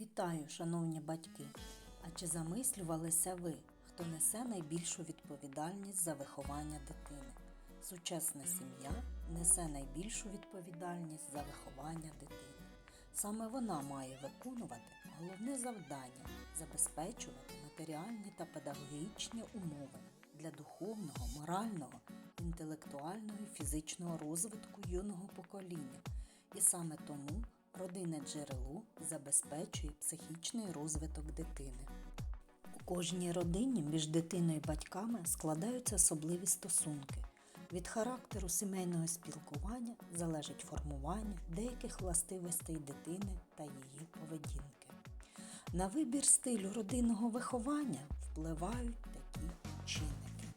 Вітаю, шановні батьки! А чи замислювалися ви, хто несе найбільшу відповідальність за виховання дитини? Сучасна сім'я несе найбільшу відповідальність за виховання дитини. Саме вона має виконувати головне завдання забезпечувати матеріальні та педагогічні умови для духовного, морального, інтелектуального і фізичного розвитку юного покоління. І саме тому родинне джерело забезпечує психічний розвиток дитини. У кожній родині між дитиною і батьками складаються особливі стосунки. Від характеру сімейного спілкування залежить формування деяких властивостей дитини та її поведінки. На вибір стилю родинного виховання впливають такі чинники.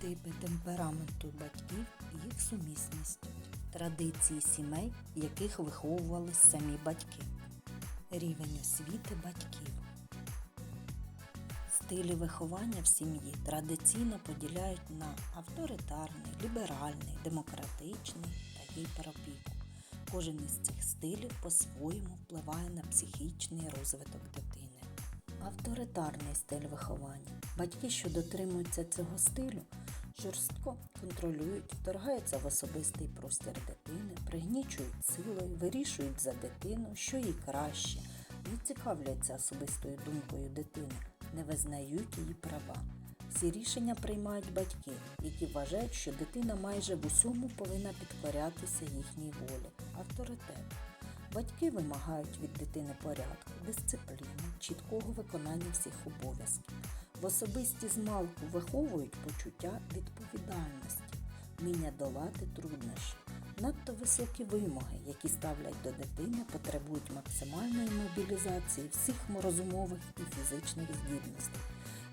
Типи темпераменту батьків і їх сумісність, традиції сімей, яких виховувались самі батьки, рівень освіти батьків. Стилі виховання в сім'ї традиційно поділяють на авторитарний, ліберальний, демократичний та гіперопіку. Кожен із цих стилів по-своєму впливає на психічний розвиток дитини. Авторитарний стиль виховання. Батьки, що дотримуються цього стилю, жорстко контролюють, вторгаються в особистий простір дитини, пригнічують силою, вирішують за дитину, що їй краще, не цікавляться особистою думкою дитини, не визнають її права. Всі рішення приймають батьки, які вважають, що дитина майже в усьому повинна підкорятися їхній волі, авторитету. Батьки вимагають від дитини порядку, дисципліни, чіткого виконання всіх обов'язків. В особисті змалку виховують почуття відповідальності, вміння долати труднощі. Надто високі вимоги, які ставлять до дитини, потребують максимальної мобілізації всіх розумових і фізичних здібностей.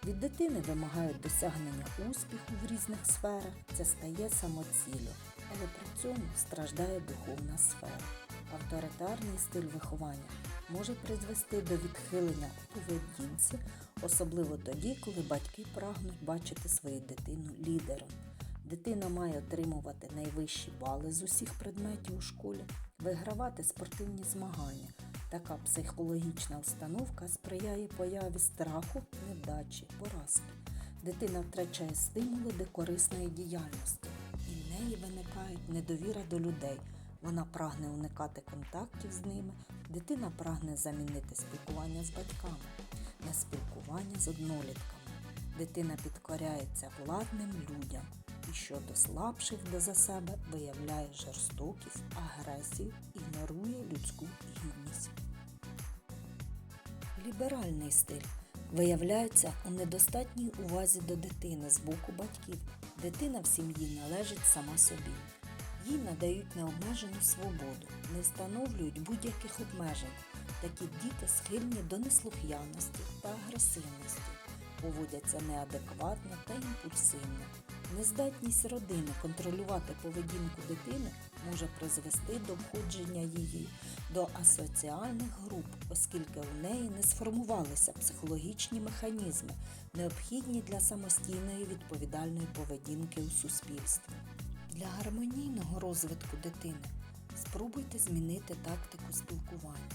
Від дитини вимагають досягнення успіху в різних сферах, це стає самоціллю, але при цьому страждає духовна сфера. Авторитарний стиль виховання може призвести до відхилення у поведінці, особливо тоді, коли батьки прагнуть бачити свою дитину лідером. Дитина має отримувати найвищі бали з усіх предметів у школі, вигравати спортивні змагання. Така психологічна установка сприяє появі страху, невдачі, поразки. Дитина втрачає стимули до корисної діяльності, і в неї виникають недовіра до людей. Вона прагне уникати контактів з ними, дитина прагне замінити спілкування з батьками на спілкування з однолітками. Дитина підкоряється владним людям і щодо слабших до за себе виявляє жорстокість, агресію, ігнорує людську гідність. Ліберальний стиль виявляється у недостатній увазі до дитини з боку батьків. Дитина в сім'ї належить сама собі. Їй надають необмежену свободу, не встановлюють будь-яких обмежень. Такі діти схильні до неслух'яності та агресивності, поводяться неадекватно та імпульсивно. Нездатність родини контролювати поведінку дитини може призвести до входження її до асоціальних груп, оскільки у неї не сформувалися психологічні механізми, необхідні для самостійної відповідальної поведінки у суспільстві. Для гармонійного розвитку дитини спробуйте змінити тактику спілкування.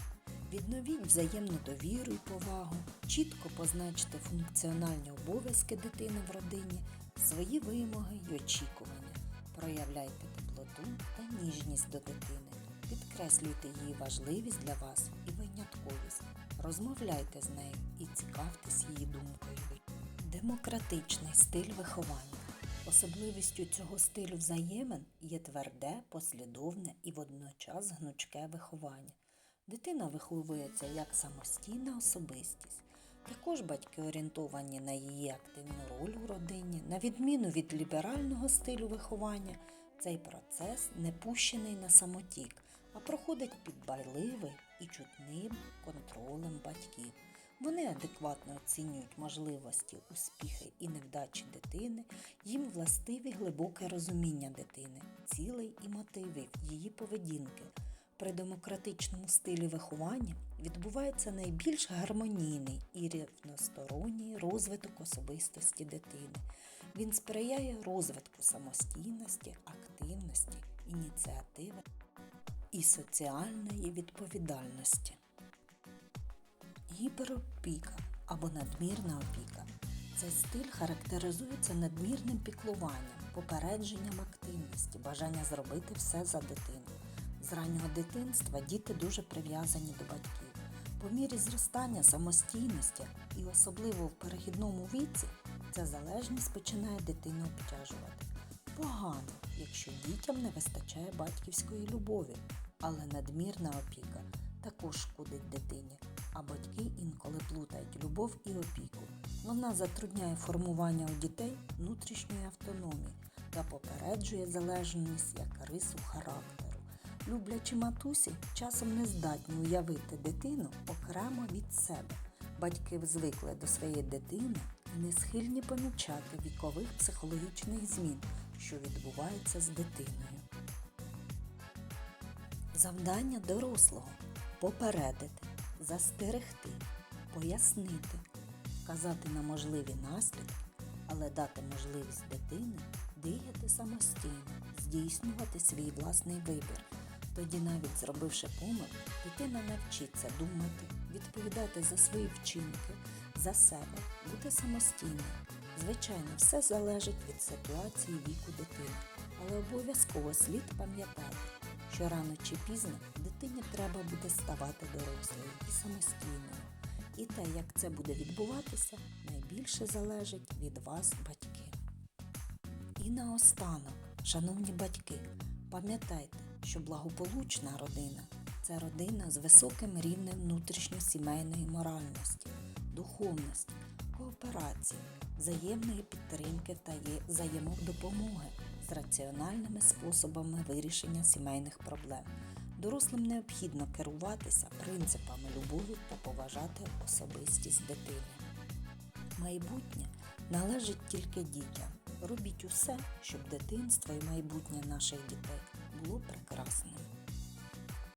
Відновіть взаємну довіру і повагу, чітко позначте функціональні обов'язки дитини в родині, свої вимоги й очікування. Проявляйте теплоту та ніжність до дитини. Підкреслюйте її важливість для вас і винятковість. Розмовляйте з нею і цікавтесь її думкою. Демократичний стиль виховання. Особливістю цього стилю взаємин є тверде, послідовне і водночас гнучке виховання. Дитина виховується як самостійна особистість. Також батьки орієнтовані на її активну роль у родині. На відміну від ліберального стилю виховання, цей процес не пущений на самотік, а проходить під байливий і чутним контролем батьків. Вони адекватно оцінюють можливості, успіхи і невдачі дитини, їм властиві глибоке розуміння дитини, цілей і мотивів її поведінки. При демократичному стилі виховання відбувається найбільш гармонійний і рівносторонній розвиток особистості дитини. Він сприяє розвитку самостійності, активності, ініціативи і соціальної відповідальності. Гіперопіка або надмірна опіка. Цей стиль характеризується надмірним піклуванням, попередженням активності, бажання зробити все за дитину. З раннього дитинства діти дуже прив'язані до батьків. По мірі зростання самостійності і особливо в перехідному віці ця залежність починає дитину обтяжувати. Погано, якщо дітям не вистачає батьківської любові, але надмірна опіка також шкодить дитині, а батьки інколи плутають любов і опіку. Вона затрудняє формування у дітей внутрішньої автономії та попереджує залежність як рису характеру. Люблячі матусі часом не здатні уявити дитину окремо від себе. Батьки звикли до своєї дитини і не схильні помічати вікових психологічних змін, що відбуваються з дитиною. Завдання дорослого попередити, застерегти, пояснити, вказати на можливі наслідки, але дати можливість дитині діяти самостійно, здійснювати свій власний вибір. Тоді, навіть зробивши помилку, дитина навчиться думати, відповідати за свої вчинки, за себе, бути самостійною. Звичайно, все залежить від ситуації віку дитини, але обов'язково слід пам'ятати, що рано чи пізно дитині треба буде ставати дорослою і самостійною. І те, як це буде відбуватися, найбільше залежить від вас, батьки. І наостанок, шановні батьки, пам'ятайте, що благополучна родина це родина з високим рівнем внутрішньосімейної моральності, духовності, кооперації, взаємної підтримки та взаємодопомоги з раціональними способами вирішення сімейних проблем. Дорослим необхідно керуватися принципами любові та поважати особистість дитини. Майбутнє належить тільки дітям. Робіть усе, щоб дитинство і майбутнє наших дітей було прекрасним.